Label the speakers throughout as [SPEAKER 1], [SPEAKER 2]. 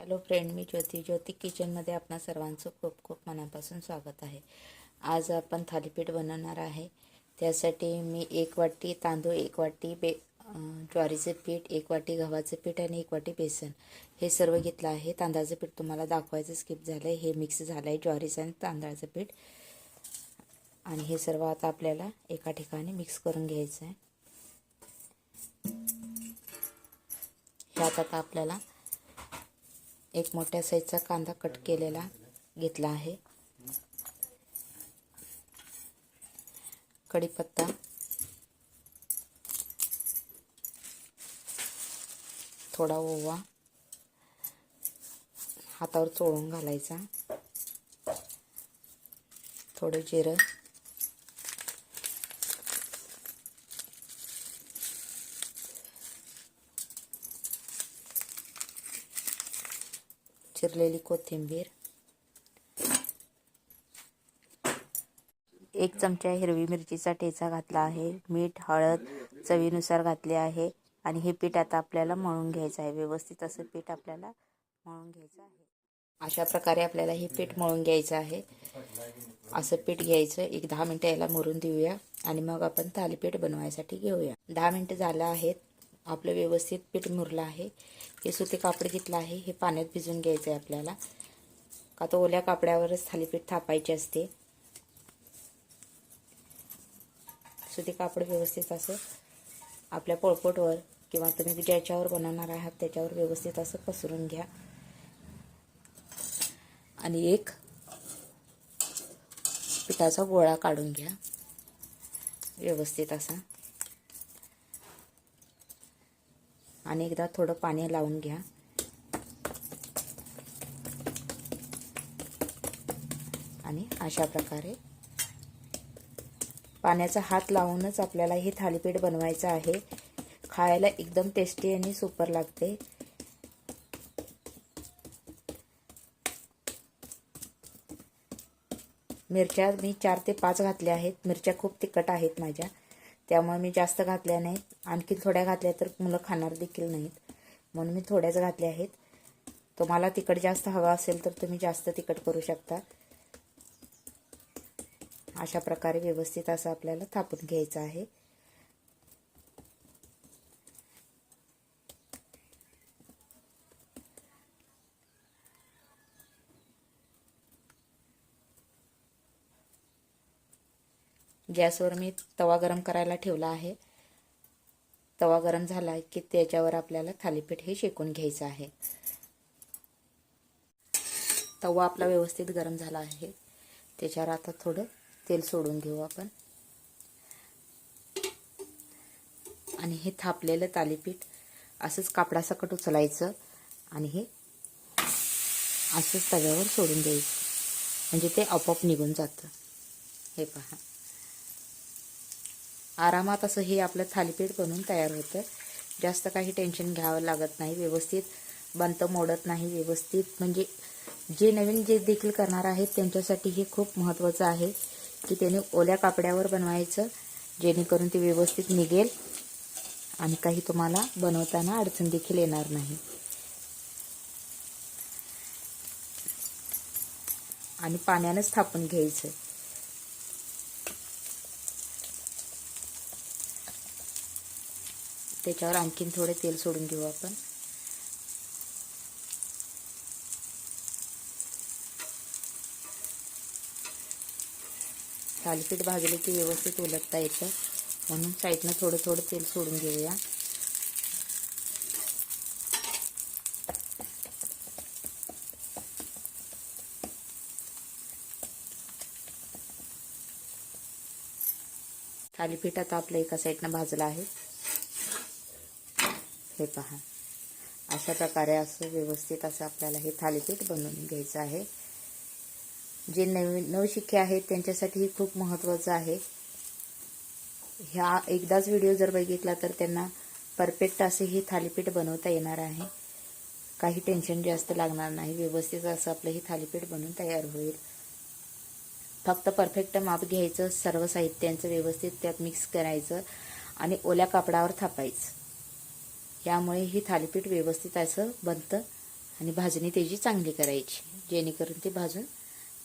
[SPEAKER 1] Hello friend मी ज्योती. ज्योती किचनमध्ये आपणा सर्वांचं खूप खूप मनापासून स्वागत आहे. आज आपण थालीपीठ बनवणार आहे. त्यासाठी मी एक वाटी तांदूळ एक वाटी बे ज्वारीचे पीठ एक वाटी गव्हाचं पीठ आणि एक वाटी बेसन. हे सर्व घेतलं आहे. तांदळाचं पीठ तुम्हाला दाखवायचं स्किप झालं आहे हे मिक्स झालं आहे ज्वारीचं आणि तांदळाचं पीठ. आणि हे सर्व आता आपल्याला एका ठिकाणी मिक्स करून घ्यायचं आहे ह्यात आता आपल्याला एक मोठ्या साईजचा कांदा कट केलेला घेतला आहे. कढीपत्ता. थोडा ओवा. हातावर चोळून घालायचा. थोडं जिरं. चिरलेली कोथिंबीर. एक चमचा हिरवी मिरचीचा ठेचा घातला आहे. मीठ हळद चवीनुसार घातले आहे. आणि हे पीठ आता आपल्याला मळून घ्यायचं आहे. व्यवस्थित असं पीठ आपल्याला मळून घ्यायचं आहे. अशा प्रकारे आपल्याला हे पीठ मळून घ्यायचं आहे. असं पीठ घ्यायचं. एक दहा मिनटं याला मरून देऊया. आणि मग आपण थालीपीठ बनवायसाठी घेऊया. दहा मिनटं झालं आहेत. आपलं व्यवस्थित पीठ मुरलं आहे. हे सुती कापड घेतलं आहे. हे पाण्यात भिजून घ्यायचं आहे आपल्याला. का तर ओल्या कापड्यावरच थालीपीठ थापायचे असते. सुती कापड व्यवस्थित असं आपल्या पोळपोटवर किंवा तुम्ही ज्याच्यावर बनवणार आहात त्याच्यावर व्यवस्थित असं पसरून घ्या. आणि एक पिठाचा गोळा काढून घ्या. व्यवस्थित असा. आणि एकदा थोडं पाणी लावून घ्या. आणि अशा प्रकारे पाण्याचा हात लावूनच आपल्याला हे थालीपीठ बनवायचं आहे. खायला एकदम टेस्टी आणि सुपर लागते. मिरच्या मी चार ते पाच घातल्या आहेत. मिरच्या खूप तिखट आहेत माझ्या. त्यामुळे मी जास्त घातल्या नाहीत. आणखी थोड्या घातल्या तर मुलं खाणार देखील नाहीत. म्हणून मी थोड्याच घातल्या आहेत. तुम्हाला तिखट जास्त हवा असेल तर तुम्ही जास्त तिखट करू शकता. अशा प्रकारे व्यवस्थित असं आपल्याला थापून घ्यायचं आहे. गॅसवर मी तवा गरम करायला ठेवला आहे. तवा गरम झाला की त्याच्यावर आपल्याला थालीपीठ हे शेकून घ्यायचं आहे. तवा आपला व्यवस्थित गरम झाला आहे. त्याच्यावर आता थोडं तेल सोडून घेऊ आपण. आणि हे थापलेलं थालीपीठ असंच कापडासकट उचलायचं आणि हे असंच तव्यावर सोडून द्यायचं. म्हणजे ते आपोआप निघून जातं. हे पहा. आरामात असं हे आपलं थालीपीठ बनवून तयार होतं. जास्त काही टेन्शन घ्यावं लागत नाही. व्यवस्थित बंत मोडत नाही. व्यवस्थित म्हणजे जे नवीन जे देखील करणार आहेत त्यांच्यासाठी हे खूप महत्त्वाचं आहे की त्याने ओल्या कापड्यावर बनवायचं जेणेकरून ते व्यवस्थित निघेल आणि काही तुम्हाला बनवताना अडचण देखील येणार नाही. आणि पाण्यानंच थापून घ्यायचं. त्याच्यावर आणखीन थोडे तेल सोडून घेऊ आपण. थालीपीठ भाजले की व्यवस्थित उलटता येतं. म्हणून साईडनं थोडं थोडं तेल सोडून घेऊया. थालीपीठ आता आपलं एका साईडनं भाजलं आहे. हे पहा अशा प्रकारे असं व्यवस्थित असं आपल्याला हे थालीपीठ बनवून घ्यायचं आहे. जे नवीन नवशिके आहेत त्यांच्यासाठी खूप महत्त्वाचं आहे. ह्या एकदाच व्हिडिओ जर बघितला तर त्यांना परफेक्ट असे हे थालीपीठ बनवता येणार आहे. काही टेन्शन जास्त लागणार नाही. व्यवस्थित असं आपलं हे थालीपीठ बनवून तयार होईल. फक्त परफेक्ट माप घ्यायचं सर्व साहित्यांचं व्यवस्थित त्यात मिक्स करायचं आणि ओल्या कापडावर थापायचं. यामुळे ही थालीपीठ व्यवस्थित असं बनतं आणि भाजणी त्याची चांगली करायची जेणेकरून ते भाजून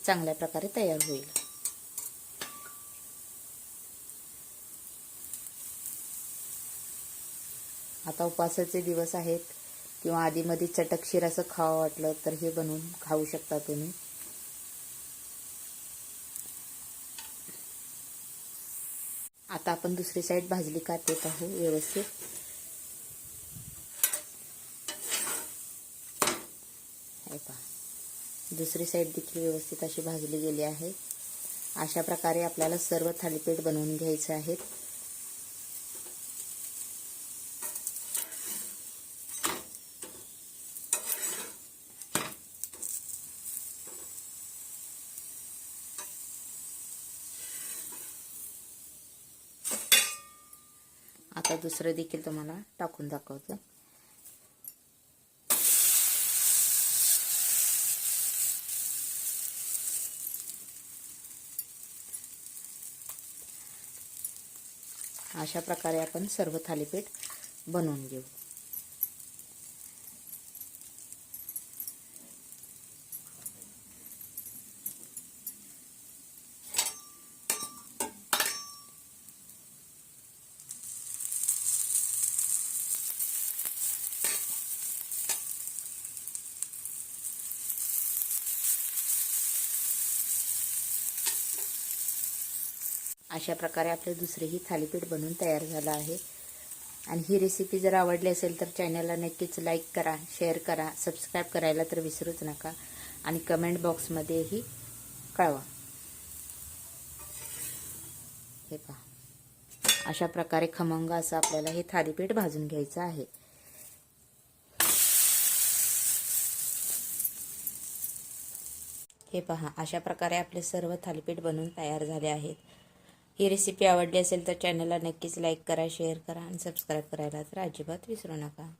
[SPEAKER 1] चांगल्या प्रकारे तयार होईल. आता उपवासाचे दिवस आहेत किंवा आधीमध्ये चटकशीर असं खावं वाटलं तर हे बनवून खाऊ शकता तुम्ही. आता आपण दुसरी साईड भाजली का ते पाहू व्यवस्थित. हे पहा. दुसरी साईड देखील व्यवस्थित अशी भाजली गेली आहे. अशा प्रकारे आपल्याला सर्व थालीपीठ बनवून घ्यायचे आहेत. आता दुसरं देखील तुम्हाला टाकून दाखवतं. अशा प्रकारे आपण सर्व थालीपीठ बनवून घेऊ. अशा प्रकारे आपले दुसरेही थालीपीठ बनवून तयार झालं आहे. आणि ही रेसिपी जर आवडली असेल तर चॅनलला नक्कीच लाईक करा शेअर करा सबस्क्राईब करायला तर विसरूच नका. आणि कमेंट बॉक्समध्येही कळवा. हे पहा. अशा प्रकारे खमंग असं आपल्याला हे थालीपीठ भाजून घ्यायचं आहे. हे पहा अशा प्रकारे आपले सर्व थालीपीठ बनवून तयार झाले आहेत. ही रेसिपी आवडली असेल तर चॅनलला नक्कीच लाईक करा शेअर करा आणि सबस्क्राईब करायला तर अजिबात विसरू नका.